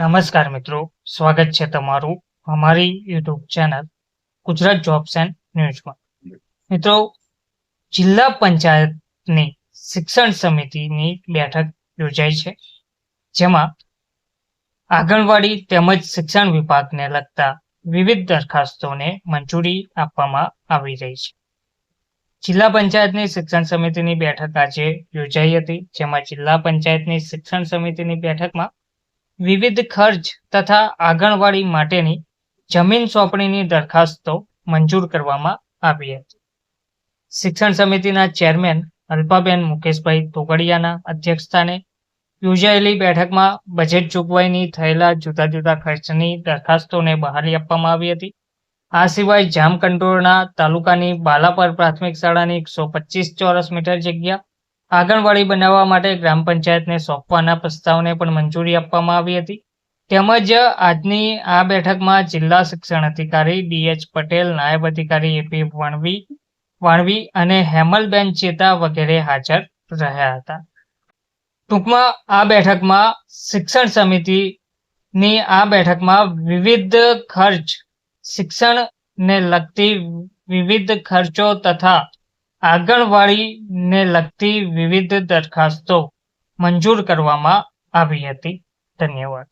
નમસ્કાર મિત્રો, સ્વાગત છે તમારું અમારી YouTube channel Gujarat jobs and ન્યૂઝમાં મિત્રો, જિલ્લા પંચાયતની શિક્ષણ સમિતિની બેઠક યોજાઈ છે, જેમાં આંગણવાડી તેમજ શિક્ષણ વિભાગને લગતા વિવિધ દરખાસ્તોને મંજૂરી આપવામાં આવી રહી છે. જિલ્લા પંચાયતની શિક્ષણ સમિતિની બેઠક આજે યોજાઈ હતી, જેમાં જિલ્લા પંચાયતની શિક્ષણ સમિતિની બેઠકમાં વિવિધ ખર્ચ તથા આંગણવાડી માટેની જમીન સોંપણીની દરખાસ્તો મંજૂર કરવામાં આવી હતી. શિક્ષણ સમિતિના ચેરમેન અલ્પાબેન મુકેશભાઈ તોગડિયાના અધ્યક્ષસ્થાને યોજાયેલી બેઠકમાં બજેટ જોગવાઈની થયેલા જુદા જુદા ખર્ચની દરખાસ્તોને બહાલી આપવામાં આવી હતી. આ સિવાય જામકંટોળના તાલુકાની બાલાપર પ્રાથમિક શાળાની એકસો પચીસ ચોરસ મીટર જગ્યા આંગણવાડી બનાવવા માટે ગ્રામ પંચાયતને સોંપવાના પ્રસ્તાવને પણ મંજૂરી આપવામાં આવી હતી. તેમજ આજની આ બેઠકમાં જિલ્લા શિક્ષણ અધિકારી ડીએચ પટેલ, નાયબ અધિકારી એપી વણવી, વાણવી અને હેમલબેન ચેતા વગેરે હાજર રહ્યા હતા. ટૂંકમાં આ બેઠકમાં શિક્ષણ સમિતિની આ બેઠકમાં વિવિધ ખર્ચ શિક્ષણને લગતી વિવિધ ખર્ચો તથા આંગણવાડીને લગતી વિવિધ દરખાસ્તો મંજૂર કરવામાં આવી હતી. ધન્યવાદ.